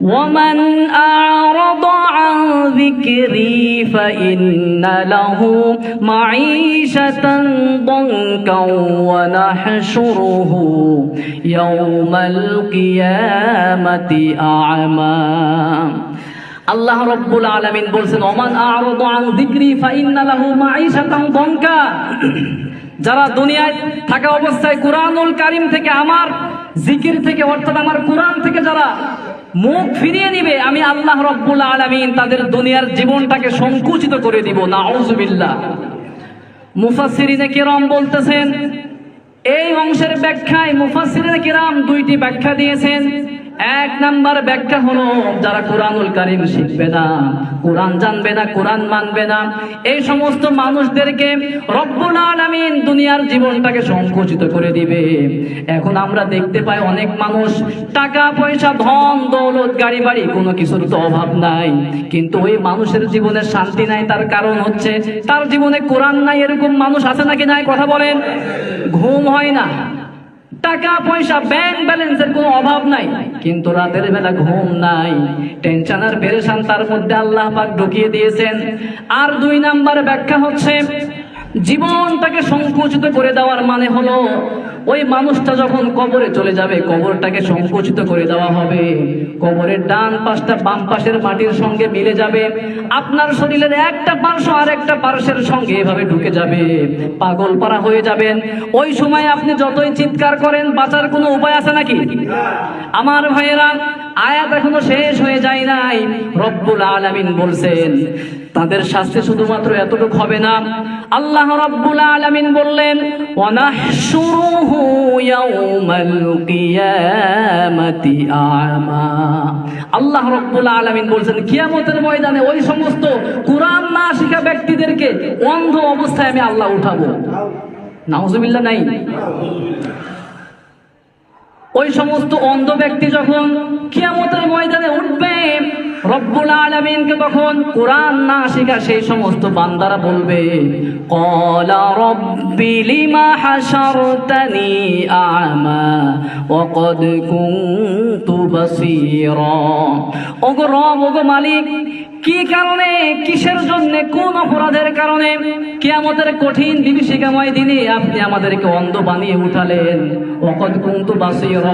ومن أعرض عن ذكري فإن له معيشة ضنكا ونحشره يوم القيامة أعمى আল্লাহ রব্বুল আলামিন বলছেন ওমান আ'রাদা আন যিকরি ফাইন্না লাহু মাঈশাতান দনকা যারা দুনিয়ায় থাকা অবস্থায় কুরআনুল কারীম থেকে আমার জিকির থেকে অর্থাৎ আমার কোরআন থেকে যারা মুখ ফিরিয়ে নিবে, আমি আল্লাহ রব্বুল আলমিন তাদের দুনিয়ার জীবনটাকে সংকুচিত করে দিব না আউজবিল্লা মুফাসিরিনে কেরম বলতেছেন, এই অংশের ব্যাখ্যায় মুফাসিরিনে কিরাম দুইটি ব্যাখ্যা দিয়েছেন। এক নাম্বার ব্যাখ্যা হলো, যারা কোরআনুল কারিম শিখবে না, কোরআন জানবে না, কোরআন মানবে না, এই সমস্ত মানুষদেরকে রব্বুল আলামিন দুনিয়ার জীবনটাকে সংকুচিত করে দিবে। এখন আমরা দেখতে পাই অনেক মানুষ টাকা, পয়সা, ধন, দৌলত, গাড়ি বাড়ি, কোনো কিছুর তো অভাব নাই। কিন্তু ওই মানুষের জীবনে শান্তি নাই, তার কারণ হচ্ছে, তার জীবনে কোরআন নাই, এরকম মানুষ আছে নাকি নাই? কথা বলেন। ঘুম হয় না। টাকা পয়সা ব্যাংক ব্যালেন্সের কোনো অভাব নাই। কিন্তু রাতের বেলা ঘুম নাই। টেনশন আর পেরেশান তার মধ্যে আল্লাহ পাক ঢুকিয়ে দিয়েছেন। আর দুই নাম্বার ব্যাখ্যা হচ্ছে জীবনটাকে সংকুচিত করে দেওয়ার মানে হলো ওই মানুষটা যখন কবরে চলে যাবে কবরটাকে সংকুচিত করে দেওয়া হবে। কবরের ডান পাশটা বাম পাশের মাটির সঙ্গে মিলে যাবে। আপনার শরীরের একটা পার্শ্ব আর একটা পার্শ্বের সঙ্গে এভাবে ঢুকে যাবে। পাগল পারা হয়ে যাবেন। ওই সময় আপনি যতই চিৎকার করেন বাঁচার কোনো উপায় আছে নাকি? আমার ভাইয়েরা আয়াত এখনও শেষ হয়ে যায় নাই। রব্বুল আলামিন বলছেন, তাদের শাস্তি শুধুমাত্র এতটুকু হবে না। আল্লাহ রব্বুল আলামিন বললেন আল্লাহ রব্বুল আলামিন বলছেন, কিয়ামতের ময়দানে ওই সমস্ত কুরআন না শিখা ব্যক্তিদেরকে অন্ধ অবস্থায় আমি আল্লাহ উঠাবো। নাউজুবিল্লাহ নাই? ওই সমস্ত অন্ধ ব্যক্তি যখন কিয়ামতের ময়দানে উঠবে, রব্বুল আলামিনকে তখন কোরআন না শিখা সেই সমস্ত বান্দারা বলবে, কলা রব্বি লিমা আমা ওয়াকাদ কুনতু বাসীরা। ওগো রব, ওগো মালিক কি কারণে কিসের জন্য কোন অপরাধের কারণে কিয়ামতের কঠিন বিভীষিকাময় দিনে আপনি আমাদেরকে অন্ধ বানিয়ে উঠালেন অকদ কুন্তু বাসির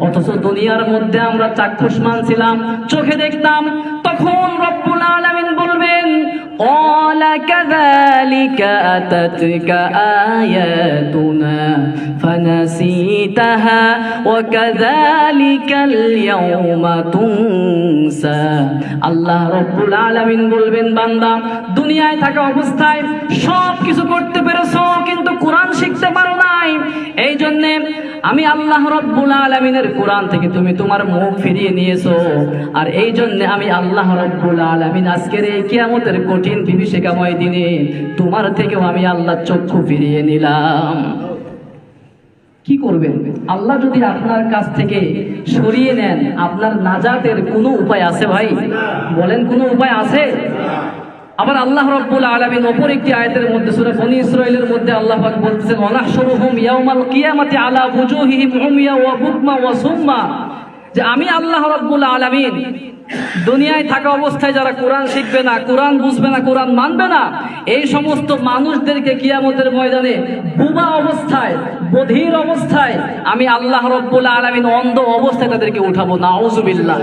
অথচ দুনিয়ার মধ্যে আমরা চাক্ষুষ্মান ছিলাম চোখে দেখতাম তখন রব্বুল আলামিন বলবেন قال كذلك أتتك آياتنا فنسيتها وكذلك اليوم تنسى আল্লাহ রব্বুল আলামিন বলবেন বান্দা দুনিয়ায় থাকা অবস্থায় সব কিছু করতে পেরেছো কিন্তু কোরআন শিখতে পারো নাই এই জন্যে আমি আল্লাহ রব্বুল আলমিনের কোরআন থেকে তুমি তোমার মুখ ফিরিয়ে নিয়েছো আর এই জন্যে আমি আল্লাহ রব্বুল আলমিন আজকের এই কিয়ামতের কঠিন বিভীষিকাময় দিনে তোমার থেকেও আমি আল্লাহ চক্ষু ফিরিয়ে নিলাম কি করবেন? আল্লাহ যদি আপনার কাছ থেকে সরিয়ে নেন, আপনার নাজাতের কোনো উপায় আছে ভাই? বলেন কোনো উপায় আছে? আবার আল্লাহ রাব্বুল আলামিন অপর একটি আয়তের মধ্যে, সূরা বনি ইসরাঈলের মধ্যে আল্লাহ পাক বলতেছেন, ওয়ানাহশুরুহুম ইয়াউমাল কিয়ামাতি আলা ওয়ুজুহিহিম উমিয়া ওয়া বুকমা ওয়া সুম্মা। যে আমি আল্লাহ রাব্বুল আলামিন দুনিয়ায় থাকা অবস্থায় যারা কোরআন শিখবে না, কোরআন বুঝবে না, কোরআন মানবে না, এই সমস্ত মানুষদেরকে কিয়ামতের ময়দানে বুবা অবস্থায় বধির অবস্থায় আমি আল্লাহ রব্বুল আলমিন অন্ধ অবস্থায় তাদেরকে উঠাবো না নাউজুবিল্লাহ।